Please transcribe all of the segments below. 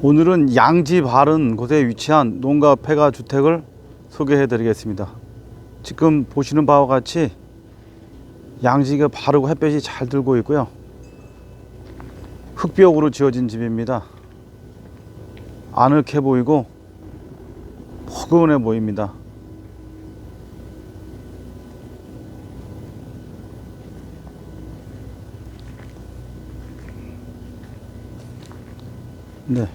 오늘은 양지 바른 곳에 위치한 농가 폐가 주택을 소개해 드리겠습니다. 지금 보시는 바와 같이 양지가 바르고 햇볕이 잘 들고 있고요. 흙벽으로 지어진 집입니다. 아늑해 보이고 포근해 보입니다. 네.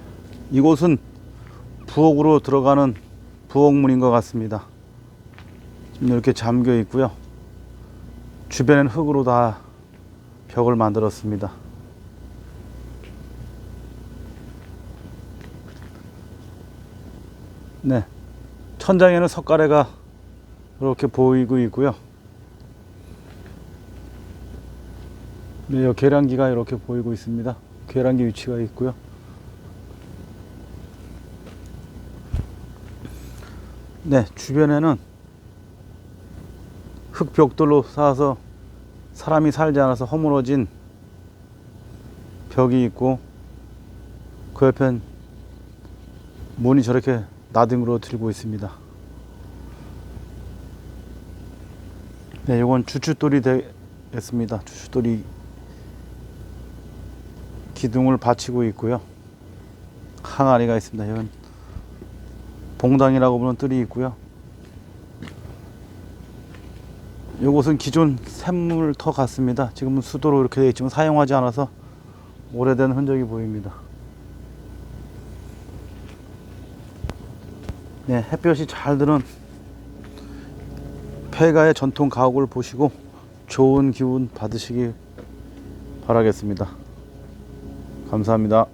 이곳은 부엌으로 들어가는 부엌문인 것 같습니다. 이렇게 잠겨 있고요. 주변엔 흙으로 다 벽을 만들었습니다. 네. 천장에는 석가래가 이렇게 보이고 있고요. 네, 계량기가 이렇게 보이고 있습니다. 계량기 위치가 있고요. 네, 주변에는 흙 벽돌로 쌓아서 사람이 살지 않아서 허물어진 벽이 있고 그 옆엔 문이 저렇게 나등으로 들고 있습니다. 네, 이건 주춧돌이 되겠습니다. 주춧돌이 기둥을 받치고 있고요. 항아리가 있습니다. 이건 봉당이라고 부르는 뜰이 있고요. 이곳은 기존 샘물터 같습니다. 지금은 수도로 이렇게 되어 있지만 사용하지 않아서 오래된 흔적이 보입니다. 네, 햇볕이 잘 드는 폐가의 전통 가옥을 보시고 좋은 기운 받으시기 바라겠습니다. 감사합니다.